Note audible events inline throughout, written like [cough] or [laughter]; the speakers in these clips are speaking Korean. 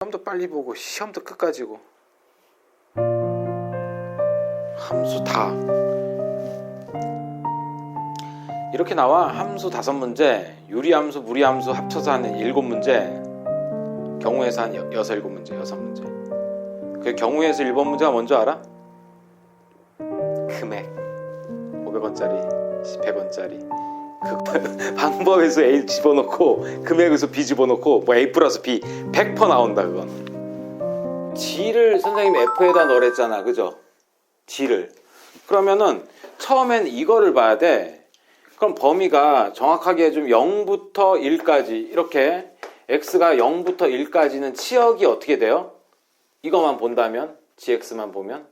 시험도 빨리 보고 시험도 끝까지고. 함수 다. 이렇게 나와 함수 다섯 문제 유리함수 무리함수 합쳐서 하는 일곱 문제 경우에서 한 여- 여섯 일곱 문제 여섯 문제. 그 경우에서 일번 문제가 뭔지 알아? 금액. 500원짜리 100원짜리. 그 [laughs] 방법에서 A 집어넣고 금액에서 B 집어넣고 뭐 A 플러스 B 100% 나온다 그건 G를 선생님이 F에다 넣으랬잖아 그죠? G를 그러면은 처음엔 이거를 봐야 돼 그럼 범위가 정확하게 좀 0부터 1까지 이렇게 X가 0부터 1까지는 치역이 어떻게 돼요? 이것만 본다면 GX만 보면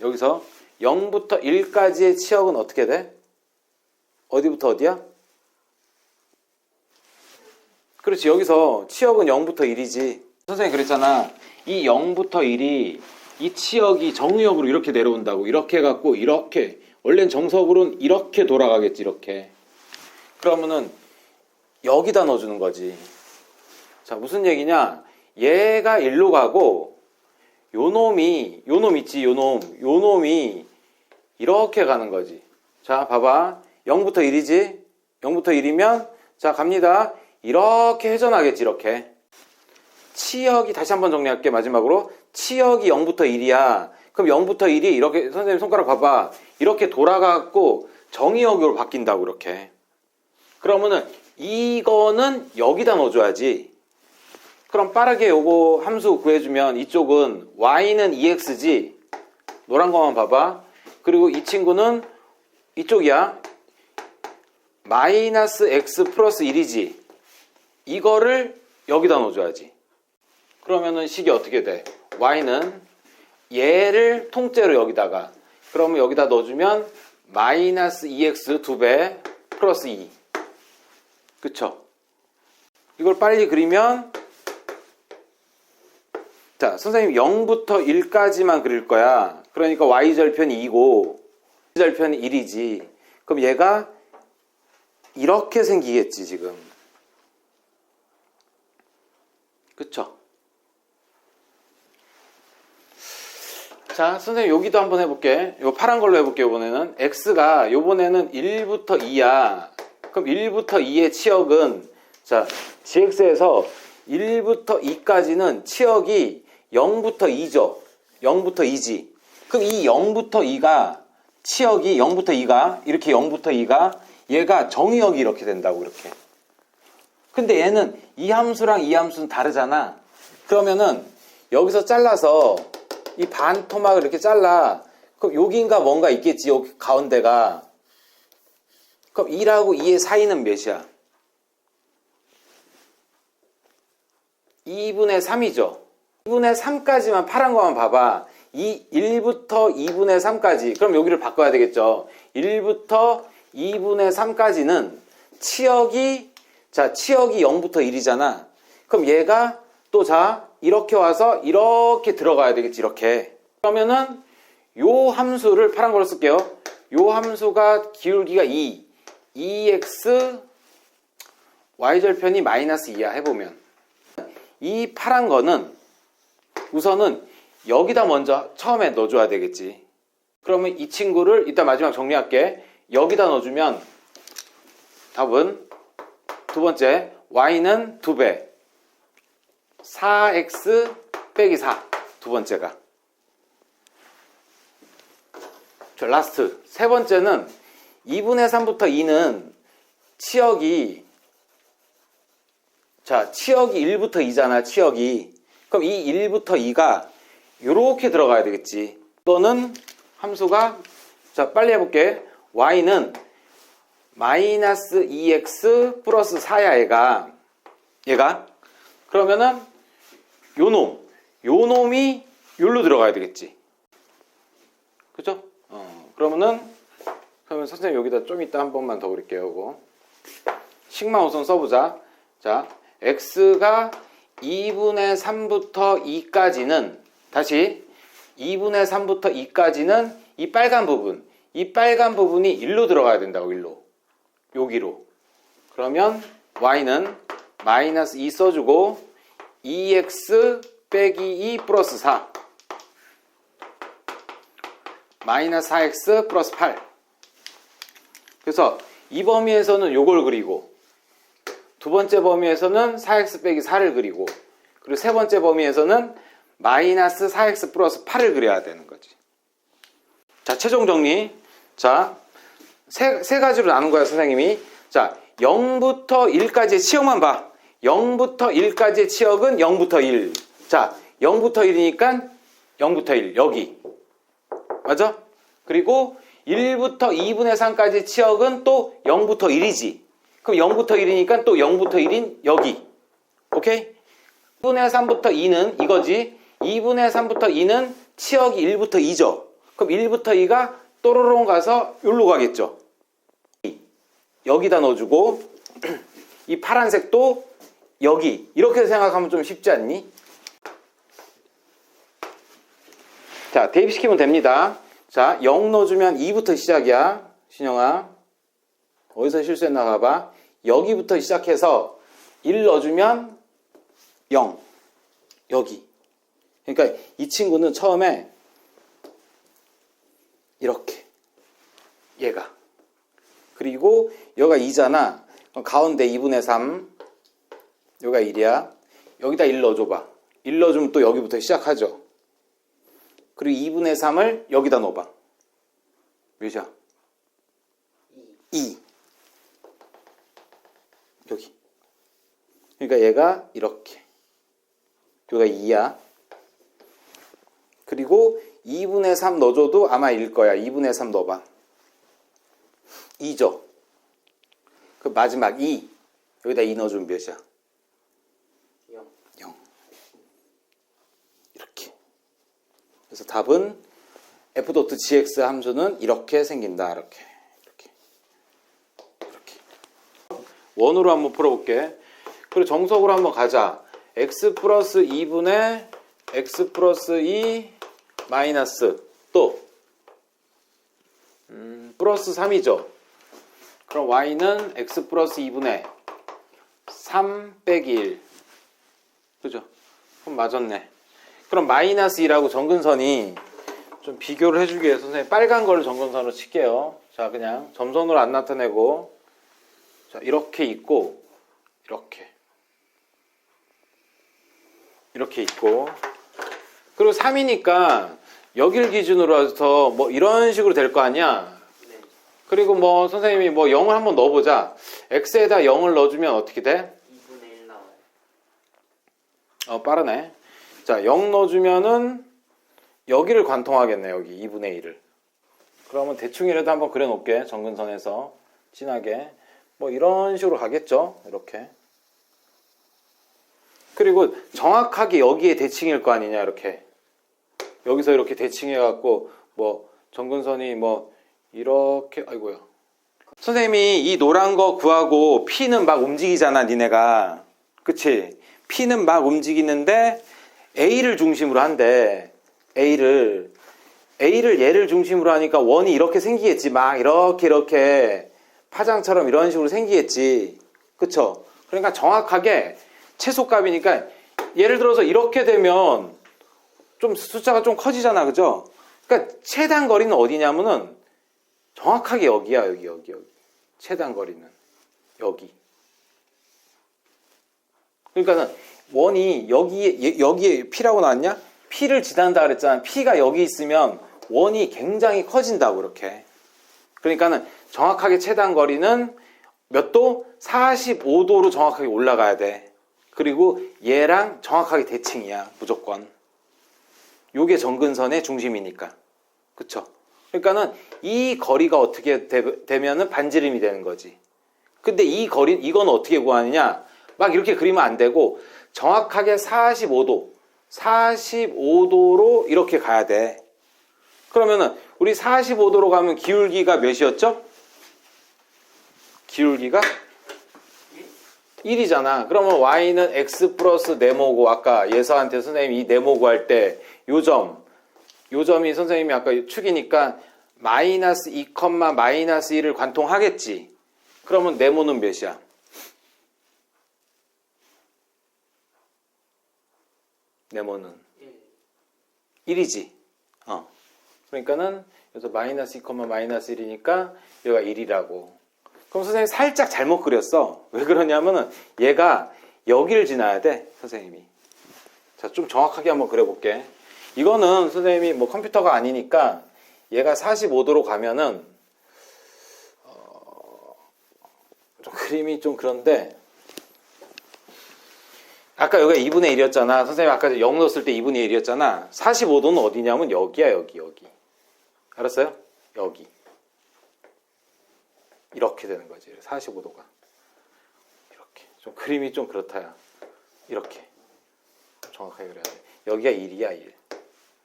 여기서 0부터 1까지의 치역은 어떻게 돼? 어디부터 어디야? 그렇지 여기서 치역은 0부터 1이지. 선생님 그랬잖아. 이 0부터 1이 이 치역이 정의역으로 이렇게 내려온다고. 이렇게 해갖고 이렇게. 원래는 정석으로는 이렇게 돌아가겠지 이렇게. 그러면은 여기다 넣어주는 거지. 자 무슨 얘기냐? 얘가 일로 가고 요 놈이 요 놈 있지 요놈. 요 놈이 이렇게 가는 거지. 자 봐봐 0부터 1이지? 0부터 1이면 자 갑니다. 이렇게 회전하겠지 이렇게. 치역이 다시 한번 정리할게 마지막으로. 치역이 0부터 1이야. 그럼 0부터 1이 이렇게 선생님 손가락 봐봐. 이렇게 돌아가고 정의역으로 바뀐다고 이렇게. 그러면은 이거는 여기다 넣어줘야지. 그럼 빠르게 요거 함수 구해주면 이쪽은 y는 2x지. 노란 거만 봐봐. 그리고 이 친구는 이쪽이야 마이너스 x 플러스 1이지. 이거를 여기다 넣어줘야지. 그러면은 식이 어떻게 돼? Y는 얘를 통째로 여기다가. 그러면 여기다 넣어주면 마이너스 2x 2배 플러스 2 그쵸? 이걸 빨리 그리면 자 선생님 0부터 1까지만 그릴 거야. 그러니까 y절편이 2고 y절편이 1이지. 그럼 얘가 이렇게 생기겠지 지금. 그쵸? 자 선생님 여기도 한번 해볼게. 요 파란 걸로 해볼게 요번에는. X가 요번에는 1부터 2야. 그럼 1부터 2의 치역은 자 gx에서 1부터 2까지는 치역이 0부터 2죠. 0부터 2지. 그럼 이 0부터 2가 치역이 0부터 2가? 이렇게 0부터 2가 얘가 정의역이 이렇게 된다고 이렇게. 근데 얘는 이 함수랑 이 함수는 다르잖아. 그러면은 여기서 잘라서 이 반 토막을 이렇게 잘라. 그럼 여기인가 뭔가 있겠지 여기 가운데가. 그럼 2라고 2의 사이는 몇이야? 2분의 3이죠. 2분의 3까지만 파란 거만 봐봐. 이 1부터 2분의 3까지. 그럼 여기를 바꿔야 되겠죠. 1부터 2분의 3까지는 치역이 자 치역이 0부터 1이잖아. 그럼 얘가 또 자 이렇게 와서 이렇게 들어가야 되겠지 이렇게. 그러면은 요 함수를 파란 걸로 쓸게요. 요 함수가 기울기가 2 2x y절편이 마이너스 2야 해보면. 이 파란 거는 우선은 여기다 먼저 처음에 넣어줘야 되겠지. 그러면 이 친구를 이따 마지막 정리할게 여기다 넣어주면 답은 두 번째 y는 2배 4x 빼기 4 두 번째가. 자, 라스트 세 번째는 2분의 3부터 2는 치역이 자 치역이 1부터 2잖아 치역이. 그럼 이 1부터 2가 이렇게 들어가야 되겠지. 또는 함수가 자 빨리 해볼게 y는 마이너스 2x 플러스 4야 얘가 얘가? 그러면은 요놈 요놈이 요로 들어가야 되겠지. 그죠? 어, 그러면은 그러면 선생님 여기다 좀 이따 한 번만 더 그릴게요 요거. 식마 우선 써보자. 자 x가 2분의 3부터 2까지는 다시 2분의 3부터 2까지는 이 빨간 부분 이 빨간 부분이 1로 들어가야 된다고 1로 여기로. 그러면 y는 마이너스 2 써주고 2x 빼기 2 플러스 4 마이너스 4x 플러스 8 그래서 이 범위에서는 요걸 그리고 두 번째 범위에서는 4x 빼기 4를 그리고 그리고 세 번째 범위에서는 마이너스 4x 플러스 8을 그려야 되는 거지. 자, 최종 정리. 자, 세, 세 가지로 나눈 거야, 선생님이. 자, 0부터 1까지의 치역만 봐. 0부터 1까지의 치역은 0부터 1. 자, 0부터 1이니까 0부터 1. 여기. 맞아? 그리고 1부터 2분의 3까지 치역은 또 0부터 1이지. 그럼 0부터 1이니까 또 0부터 1인 여기. 오케이? 1분의 3부터 2는 이거지. 2분의 3부터 2는 치역이 1부터 2죠. 그럼 1부터 2가 또로롱 가서 여기로 가겠죠. 여기다 넣어주고 [clears throat] 이 파란색도 여기 이렇게 생각하면 좀 쉽지 않니? 자 대입시키면 됩니다. 자 0 넣어주면 2부터 시작이야. 신영아 어디서 실수했나 봐봐. 여기부터 시작해서 1 넣어주면 0 여기 그러니까 이 친구는 처음에 2이고 여기가 2잖아. 그럼 가운데 2분의 3 여기가 1이야. 여기다 1 넣어줘봐. 1 넣어주면 또 여기부터 시작하죠. 그리고 2분의 3을 여기다 넣어봐. 몇이야? 2. 여기. 그러니까 얘가 이렇게. 여기가 2야. 그리고 2분의 3 넣어줘도 아마 1 거야. 2분의 3 넣어봐. 2죠. 그 마지막 2. 여기다 2 넣어주면 몇이야? 0. 0. 이렇게. 그래서 답은 f.gx 함수는 이렇게 생긴다. 이렇게. 이렇게. 이렇게. 원으로 한번 풀어볼게. 그리고 정석으로 한번 가자. x 플러스 2분의 x 플러스 2 마이너스 또 음, 플러스 3이죠. 그럼 y는 x 플러스 2분의 3 빼기 1 그죠? 그럼 맞았네. 그럼 마이너스 2라고 정근선이 좀 비교를 해주기 위해서 선생님 빨간 걸 정근선으로 칠게요. 자 그냥 점선으로 안 나타내고 자 이렇게 있고 이렇게 이렇게 있고 그리고 3이니까 여길 기준으로 해서 뭐 이런 식으로 될 거 아니야. 네. 그리고 뭐 선생님이 뭐 0을 한번 넣어보자. x에다 0을 넣어주면 어떻게 돼? 2분의 1 나와요. 어 빠르네. 자, 0 넣어주면은 여기를 관통하겠네 여기 2분의 1을. 그러면 대충이라도 한번 그려놓을게 정근선에서 진하게 뭐 이런 식으로 가겠죠 이렇게. 그리고 정확하게 여기에 대칭일 거 아니냐 이렇게. 여기서 이렇게 대칭해갖고 뭐 정근선이 뭐 이렇게 아이고요. 선생님이 이 노란 거 구하고 P는 막 움직이잖아 니네가 그치? P는 막 움직이는데 A를 중심으로 한대 A를 A를 얘를 중심으로 하니까 원이 이렇게 생기겠지 막 이렇게 이렇게 파장처럼 이런 식으로 생기겠지 그쵸? 그러니까 정확하게 최소값이니까 예를 들어서 이렇게 되면 좀 숫자가 좀 커지잖아, 그죠? 그러니까 최단 거리는 어디냐면은 정확하게 여기야, 여기, 여기, 여기. 최단 거리는 여기. 그러니까는 원이 여기에 여기에 P라고 나왔냐? P를 지난다 그랬잖아. P가 여기 있으면 원이 굉장히 커진다고 이렇게. 그러니까는 정확하게 최단 거리는 몇 도? 45도로 정확하게 올라가야 돼. 그리고 얘랑 정확하게 대칭이야, 무조건. 요게 정근선의 중심이니까. 그쵸? 그러니까는 이 거리가 어떻게 되, 면은 반지름이 되는 거지. 근데 이 거리, 이건 어떻게 구하느냐? 막 이렇게 그리면 안 되고, 정확하게 45도, 45도로 이렇게 가야 돼. 그러면은, 우리 45도로 가면 기울기가 몇이었죠? 기울기가 1이잖아. 그러면 y는 x 플러스 네모고 아까 예서한테 선생님이 이 네모 구할 때 요점 요 점이 선생님이 아까 축이니까 마이너스 2, 마이너스 1을 관통하겠지. 그러면 네모는 몇이야? 네모는 1 1이지. 어. 그러니까는 여기서 마이너스 2, 마이너스 1이니까 얘가 1이라고. 그럼 선생님이 살짝 잘못 그렸어. 왜 그러냐면은 얘가 여기를 지나야 돼, 선생님이. 자, 좀 정확하게 한번 그려볼게. 이거는 선생님이 뭐 컴퓨터가 아니니까 얘가 45도로 가면은 어, 좀 그림이 좀 그런데 아까 여기가 2분의 1이었잖아. 선생님 아까 0 넣었을 때 2분의 1이었잖아. 45도는 어디냐면 여기야, 여기, 여기. 알았어요? 여기. 이렇게 되는 거지. 45도가. 이렇게. 좀 그림이 좀 그렇다야. 이렇게. 정확하게 그려야 돼. 여기가 1이야, 1.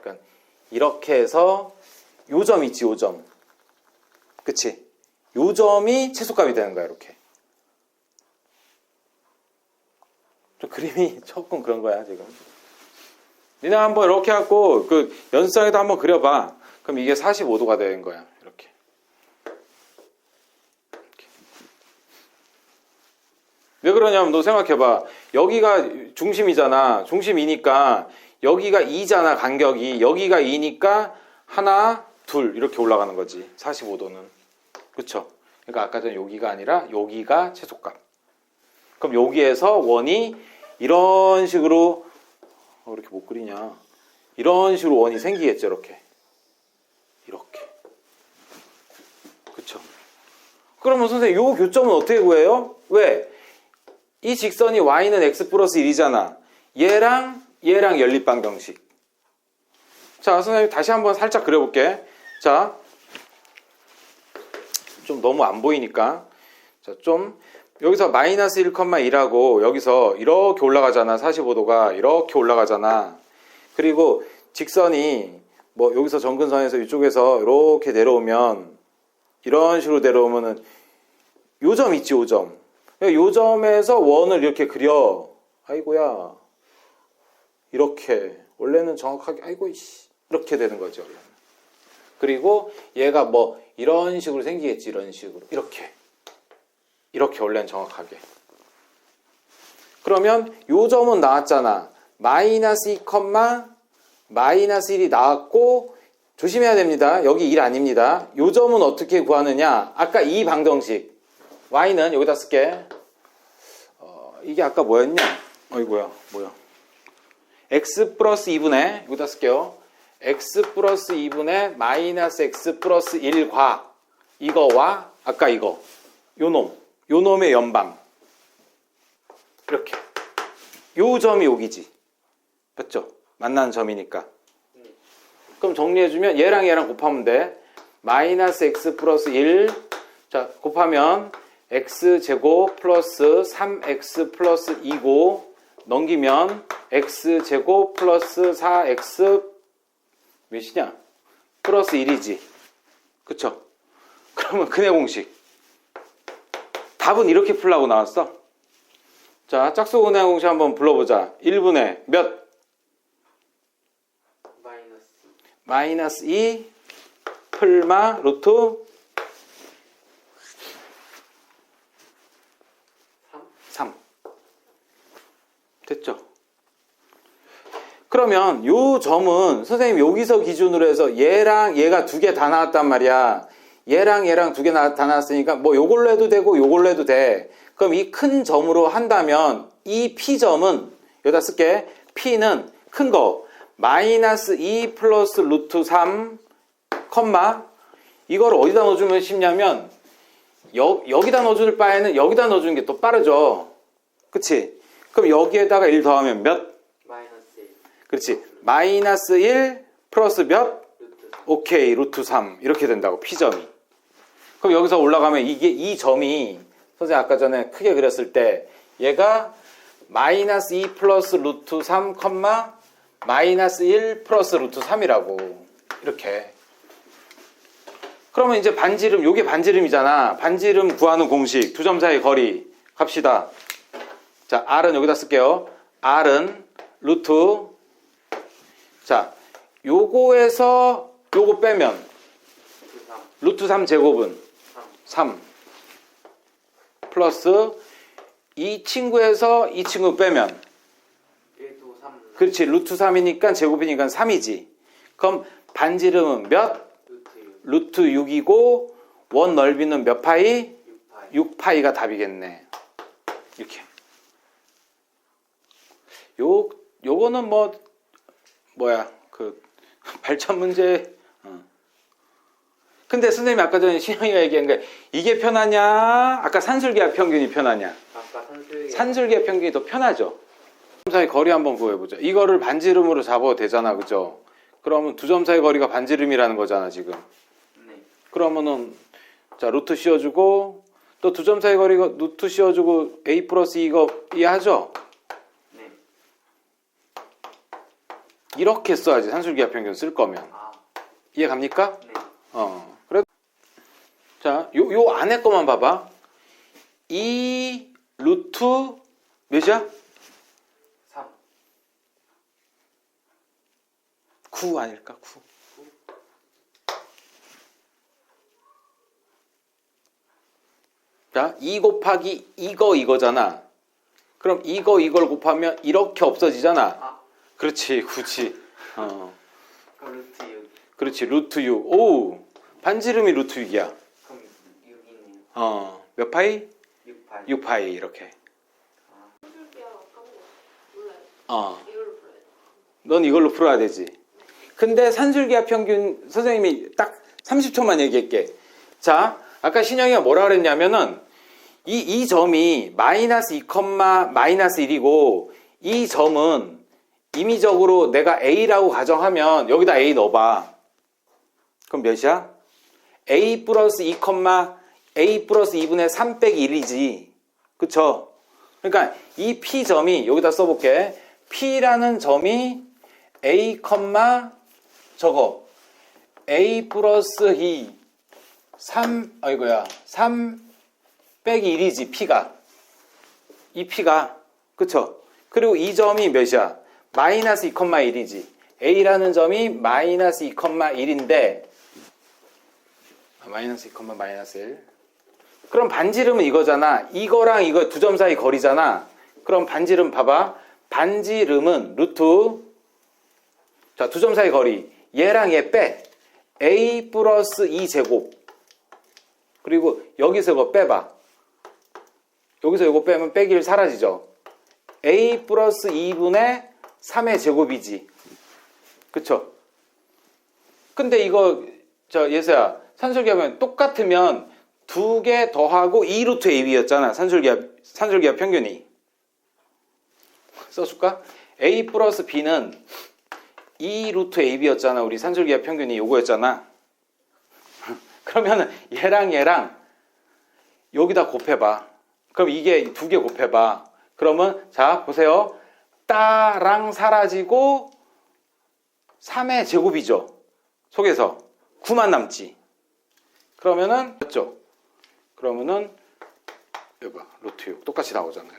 그러니까 이렇게 해서 요점 있지, 요 점. 그치? 요 점이 최소값이 되는 거야, 이렇게. 좀 그림이 [laughs] 조금 그런 거야, 지금. 니네 한번 이렇게 갖고 그 연습장에도 한번 그려봐. 그럼 이게 45도가 되는 거야. 이렇게. 왜 그러냐면 너 생각해봐. 여기가 중심이잖아. 중심이니까 여기가 2잖아, 간격이. 여기가 2니까 하나, 둘 이렇게 올라가는 거지. 45도는. 그쵸? 그러니까 아까 전 여기가 아니라 여기가 최소값. 그럼 여기에서 원이 이런 식으로 어, 이렇게 못 그리냐? 이런 식으로 원이 생기겠죠, 이렇게. 이렇게. 그쵸? 그러면 선생님, 요 교점은 어떻게 구해요? 왜? 이 직선이 y는 x 플러스 1이잖아. 얘랑 얘랑 연립방정식. 자, 선생님 다시 한번 살짝 그려볼게. 자, 좀 너무 안 보이니까. 자, 좀 여기서 마이너스 1,1하고 여기서 이렇게 올라가잖아. 45도가 이렇게 올라가잖아. 그리고 직선이 뭐 여기서 정근선에서 이쪽에서 이렇게 내려오면 이런 식으로 내려오면은 요점 있지, 요 점. 요 점에서 원을 이렇게 그려. 아이고야. 이렇게. 원래는 정확하게, 아이고, 이씨. 이렇게 되는 거죠. 그리고 얘가 뭐 이런 식으로 생기겠지, 이런 식으로. 이렇게. 이렇게 원래는 정확하게. 그러면 요 점은 나왔잖아. 마이너스 2, 마이너스 1이 나왔고 조심해야 됩니다. 여기 1 아닙니다. 요 점은 어떻게 구하느냐? 아까 이 방정식. y는 여기다 쓸게. 어, 이게 아까 뭐였냐? 어이구야, 뭐야. X 플러스 2분의 여기다 쓸게요. x 플러스 2분의 마이너스 x 플러스 1과 이거와 아까 이거 요 놈, 요 놈의 연방. 이렇게. 요 점이 여기지. 맞죠? 만나는 점이니까. 그럼 정리해주면 얘랑 얘랑 곱하면 돼. 마이너스 x 플러스 1 자, 곱하면 x 제곱 플러스 3x 플러스 2고 넘기면 x 제곱 플러스 4x 몇이냐? 플러스 1이지. 그쵸? [laughs] 그러면 근해 공식. 답은 이렇게 풀라고 나왔어. 자, 짝수 근해 공식 한번 불러보자. 1분의 몇? 마이너스 마이너스 2 풀마 루트 3 3. 됐죠? 그러면 요 점은 선생님 여기서 기준으로 해서 얘랑 얘가 두 개 다 나왔단 말이야. 얘랑 얘랑 두 개 다 나왔으니까 뭐 요걸로 해도 되고 요걸로 해도 돼. 그럼 이 큰 점으로 한다면 이 P점은 여기다 쓸게. P는 큰 거. 마이너스 2 플러스 루트 3 컴마 이걸 어디다 넣어주면 쉽냐면 여, 여기다 넣어줄 바에는 여기다 넣어주는 게더 빠르죠. 그치? 그럼 여기에다가 1 더하면 몇? 마이너스 1 그렇지. 마이너스 1 플러스 몇? 루트 3 오케이. 루트 3. 이렇게 된다고. P점이. 그럼 여기서 올라가면 이게 이 점이 선생님 아까 전에 크게 그렸을 때 얘가 마이너스 2 플러스 루트 3 컴마 마이너스 1 플러스 루트 3이라고. 이렇게. 그러면 이제 반지름, 요게 반지름이잖아. 반지름 구하는 공식. 두 점 사이 거리. 갑시다. 자, R은 여기다 쓸게요. R은 루트 자, 요거에서 요거 빼면 루트 3 루트 3 제곱은 3 3. 플러스 이 친구에서 이 친구 빼면 1도 3 그렇지 루트 3이니까 제곱이니까 3이지 그럼 반지름은 몇? 루트 6 루트 6이고 원 넓이는 몇 파이? 6파이 6파이 가 답이겠네 이렇게 요 요거는 뭐 뭐야 그 [laughs] 발전 문제 어. 근데 선생님이 아까 전에 신영이가 얘기한 게 이게 편하냐 아까 산술기압 평균이 편하냐 아까 산술기 산술기압 평균이 더 편하죠. 두 점 사이 거리 한번 구해보자. 이거를 반지름으로 잡아도 되잖아, 그죠? 그러면 두 점 사이 거리가 반지름이라는 거잖아, 지금. 네 그러면은 자 루트 씌워주고 또 두 점 사이 거리가 루트 씌워주고 a 플러스 이거 이해하죠? 이렇게 써야지 산술기압 평균 쓸 거면 아, 이해 갑니까? 네. 어 그래. 자요 요 안에 거만 봐봐. 이 루트 몇이야? 3 9 아닐까? 9. 자, 2 곱하기 이거 이거잖아. 그럼 이거 이걸 곱하면 이렇게 없어지잖아. 아, 그렇지, 굳이. 어, 그럼 루트 6 그렇지, 루트 6. 오, 반지름이 루트 6이야. 그럼 6이네요 어, 몇 파이? 6파이 6파이 이렇게. 몰라요. 어, 이걸로 풀어야 돼. 넌 이걸로 풀어야 되지. 근데 산술기압 평균 선생님이 딱 30초만 얘기할게. 자, 아까 신영이가 뭐라 그랬냐면은 이, 이 점이 마이너스 2, 마이너스 1이고 이 점은 임의적으로 내가 A라고 가정하면 여기다 A 넣어봐. 그럼 몇이야? A 플러스 2, A 플러스 2분의 3 빼기 1이지. 그쵸? 그러니까 이 P점이 여기다 써볼게. P라는 점이 A, 저거 A 플러스 2 3 아이고야 3 빼기 1이지 P가 이 P가 그쵸 그리고 이 점이 몇이야 마이너스 2, 1이지 A라는 점이 마이너스 2, 1인데 아, 마이너스 2, 마이너스 1 그럼 반지름은 이거잖아 이거랑 이거 두 점 사이 거리잖아 그럼 반지름 봐봐 반지름은 루트 자, 두 점 사이 거리. 얘랑 얘 빼. a 플러스 2 제곱. 그리고 여기서 이거 빼봐. 여기서 이거 빼면 빼기 1 사라지죠. a 플러스 2분의 3의 제곱이지. 그쵸? 근데 이거, 저, 예서야, 산술기압은 똑같으면 두 개 더하고 2루트 ab였잖아. 산술기압, 산술기압 평균이. 써줄까? a 플러스 b는 2 루트 AB였잖아. 우리 산술기압 평균이 요거였잖아. [laughs] 그러면은 얘랑 얘랑 여기다 곱해봐. 그럼 이게 두 개 곱해봐. 그러면 자 보세요. 따랑 사라지고 3의 제곱이죠. 속에서 9만 남지. 그러면은 맞죠? 그러면은 여기 봐. 루트 6 똑같이 나오잖아요.